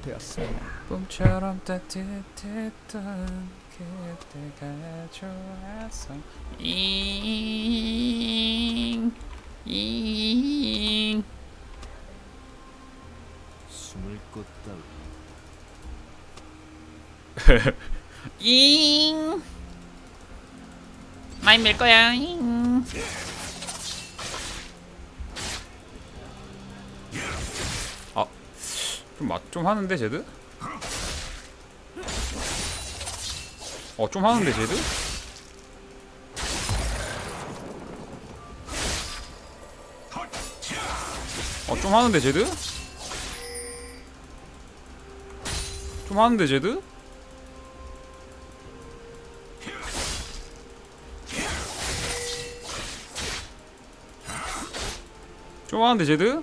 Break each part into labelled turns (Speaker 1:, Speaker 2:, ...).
Speaker 1: 되었습니다.
Speaker 2: 봄처럼 따뜻했던 그때가 좋았어 잉 잉.
Speaker 3: 숨을 꽂다.
Speaker 2: 잉. 많이 밀 거야. 잉 좀맛좀 하는데 제드? 어, 좀 하는데 제드? 어, 좀 하는데 제드? 좀 하는데 제드? 좀 하는데 제드?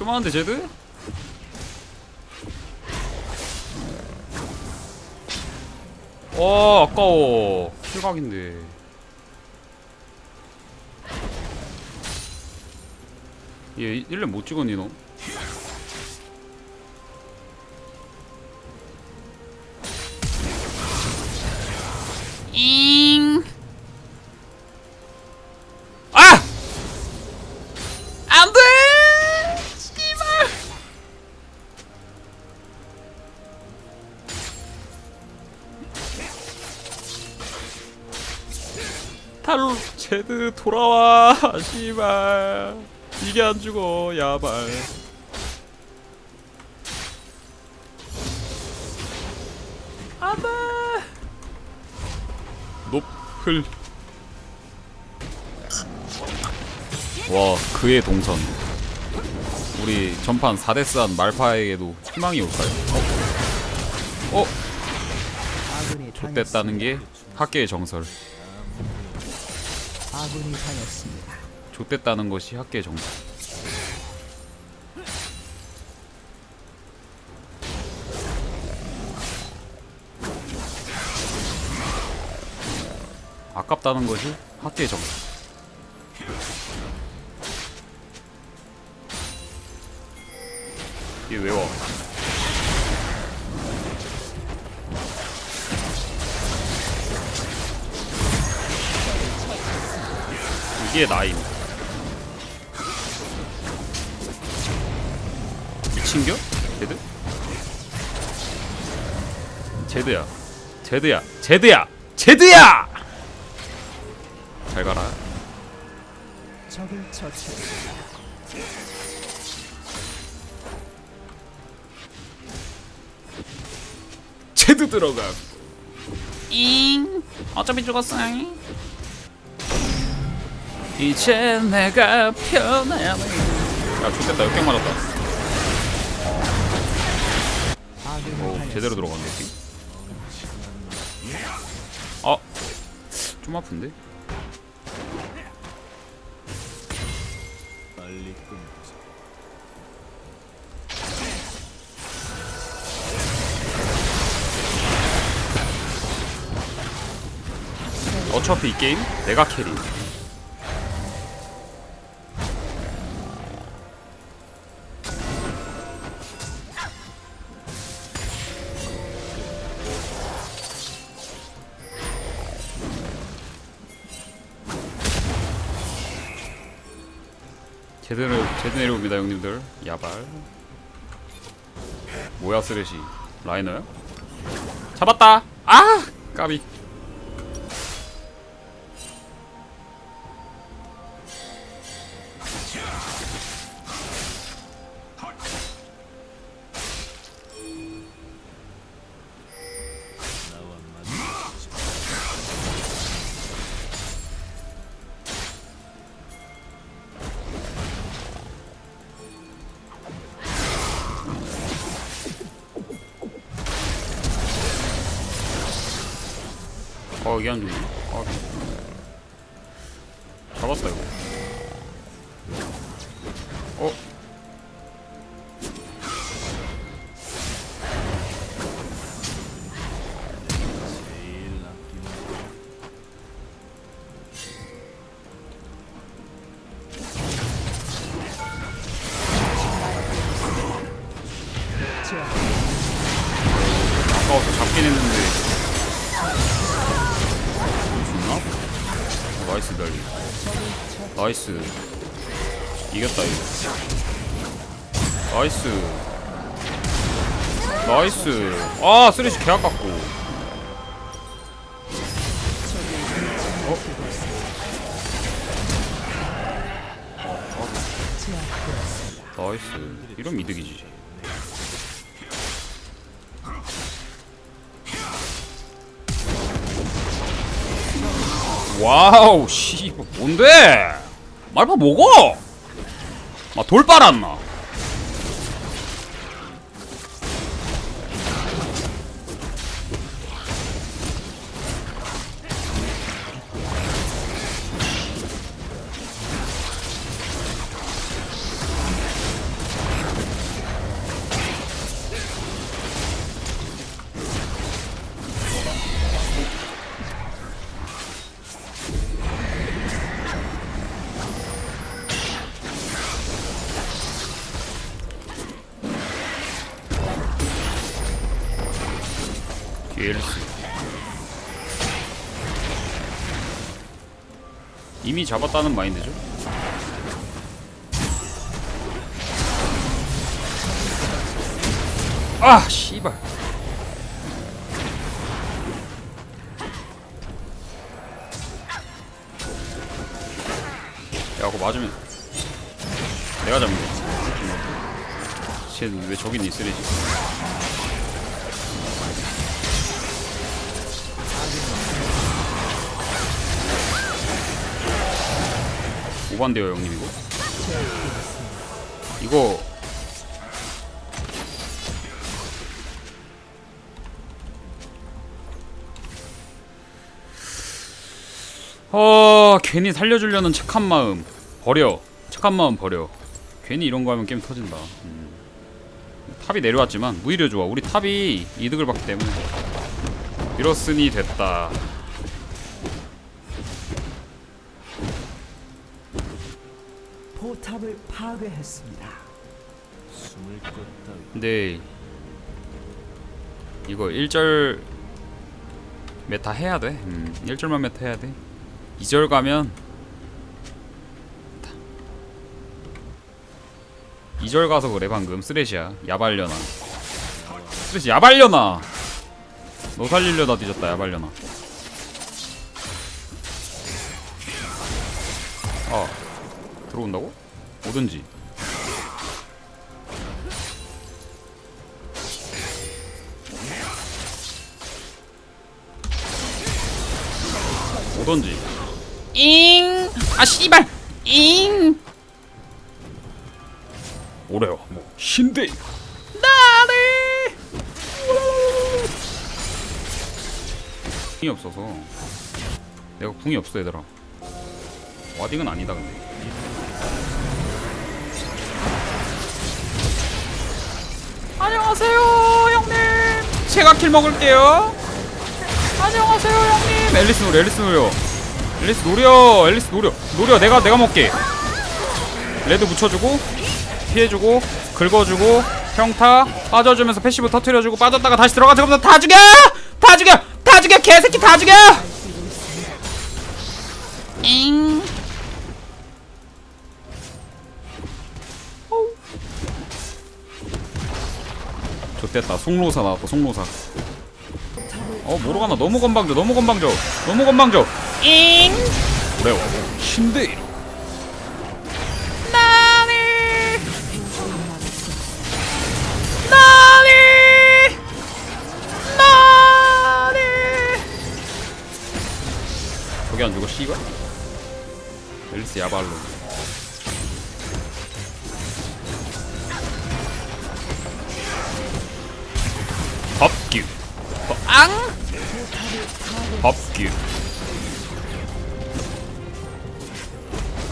Speaker 2: 좀 하는데 제드? 와 아까워 실각인데 얘 1렙 못 찍었니 너? 탈 제드 돌아와. 씨발. 이게 안 죽어 야발. 안돼 높을. 와 그의 동선. 우리 전판 4대스한 말파에게도 희망이 올까요? 어? 어? 좆됐다는 게 학계의 정설
Speaker 1: 아군이 당했습니다.
Speaker 2: 좆됐다는 것이 학계의 정설 아깝다는 것이 학계의 정설 이게 나임 미친겨? 제드? 제드야 제드야 제드야 제드야! 잘 가라
Speaker 1: 적을.
Speaker 2: 제드 들어가 잉 어차피 죽었어 이제 내가 편안해 야 좋겠다 역경 맞았다 오. 제대로 들어간 느낌 아, 좀 아픈데? 어차피 이 게임 내가 캐리 제대로 제대 내려옵니다 형님들. 야발. 뭐야 쓰레시 라이너야? 잡았다! 아! 까비 어안 죽네 나이스. 이겼다 이거. 나이스. 나이스. 아 쓰레쉬 개 아깝고.
Speaker 1: 제압되었습니다.
Speaker 2: 나이스. 이런 이득이지. 와우 씨 뭔데 말파 먹어! 아돌 빨았나 이미 잡았다는 마인드죠? 아 씨발. 야 그거 맞으면 내가 잡는 거지 쟤왜 저긴 있으리지 오반데요 형님 이거? 이거. 어 괜히 살려주려는 착한 마음. 버려. 착한 마음 버려. 괜히 이런 거 하면 게임 터진다. 음. 탑이 내려왔지만 무이려 좋아. 우리 탑이 이득을 봤기 때문에. 이렇으니 됐다
Speaker 1: 포탑을 파괴했습니다.
Speaker 3: 숨을 것 따위
Speaker 2: 근데 이거 1절 메타 해야 돼. 음, 1절만 메타 해야 돼. 2절 가면 2절 가서 그래 방금. 쓰레시야. 야발려나. 쓰레시 야발려나! 너 살리려다 뒤졌다 야발려나. 아 들어온다고? 오든지. 오던지. 잉! 아 씨발! 잉! 오래요. 뭐 신대. 나래 궁이 없어서. 내가 궁이 없어 얘들아. 와딩은 아니다 근데 안녕하세요 형님. 제가 킬 먹을게요. 안녕하세요 형님. 앨리스 노려 앨리스 노려. 앨리스 노려 앨리스 노려. 노려 내가 내가 먹게. 레드 묻혀주고 피해주고 긁어주고 평타 빠져주면서 패시브 터트려주고 빠졌다가 다시 들어가 지금부터 다 죽여! 다 죽여! 다 죽여! 개새끼 다 죽여! 잉 좋됐다. 송로사 나왔다 송로사. 어 모르가나 너무 건방져 너무 건방져 너무 건방져. 잉. 그래 와 신데 나니 나니 나니 저기 안 죽어 씨발? 앨리스 야발로 앙? 법규.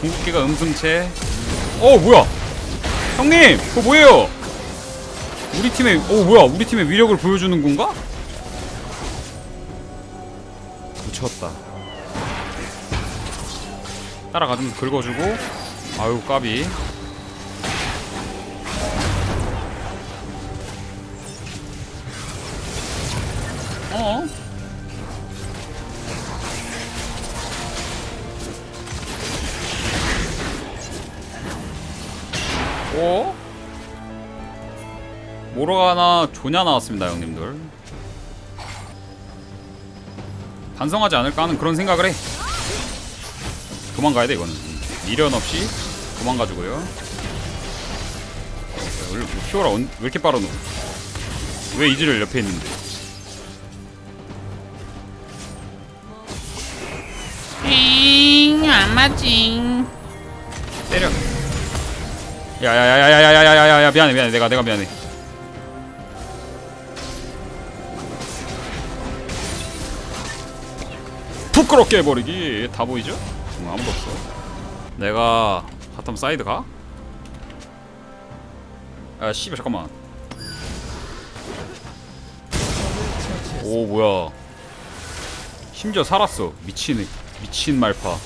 Speaker 2: 궁극기가 음승체. 어 뭐야? 형님 그거 뭐예요? 우리 팀의 어 뭐야? 우리 팀의 위력을 보여주는 건가? 미쳤다. 따라가면서 긁어주고. 아유 까비 어? 오? 모로가나 조냐 나왔습니다 형님들. 반성하지 않을까 하는 그런 생각을 해. 도망가야 돼 이거는. 미련 없이 도망가주고요. 피오라 언- 왜 이렇게 빠르노? 왜 이즈를 옆에 있는데
Speaker 4: 안 맞징
Speaker 2: 때려 야야야야야야야야야야 미안해 미안해 내가 내가 미안해 부끄럽게 해버리기 다 보이죠? 음, 아무도 없어 내가 바텀 사이드 가? 아 씨발 잠깐만 오 뭐야 심지어 살았어 미친 미친 말파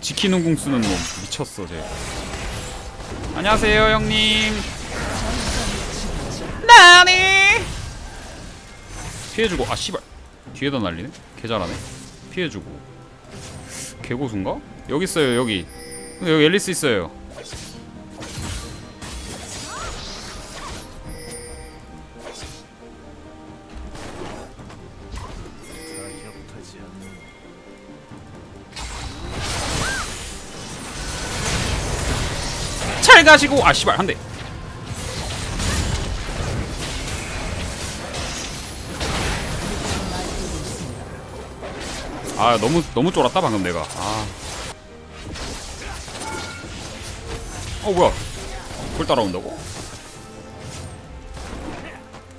Speaker 2: 지키는 궁 쓰는 놈 미쳤어 쟤. 안녕하세요 형님. 나니! 피해주고 아 씨발. 뒤에다 날리네? 개 잘하네. 피해주고. 개고수인가? 여기 있어요 여기. 여기 앨리스 있어요 가시고 아 씨발 한대 아 너무 너무 쫄았다 방금 내가 아. 어 뭐야 그걸 따라온다고?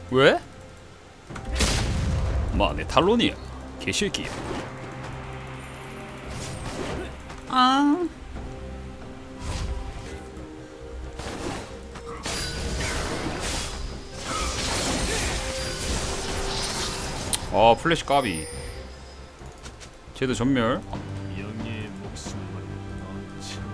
Speaker 2: 왜? 마내 탈론이야 개새끼야
Speaker 4: 아
Speaker 2: 아 플래시 까비. 쟤도 전멸.
Speaker 3: 영예의 목숨을 엉치는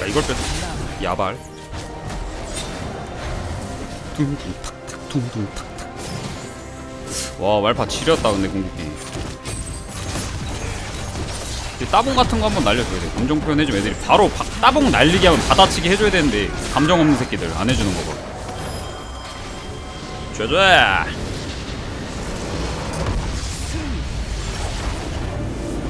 Speaker 2: 야 이걸 뺐 야발. 둥둥 탁탁 둥둥 탁탁 와 말파 지렸다 근데 이 따봉 같은 거 한번 날려줘야 돼. 감정 표현해 주면 애들이. 바로 바, 따봉 날리게 하면 받아치기 해줘야 되는데 감정 없는 새끼들 안 해주는 거봐. 줘줘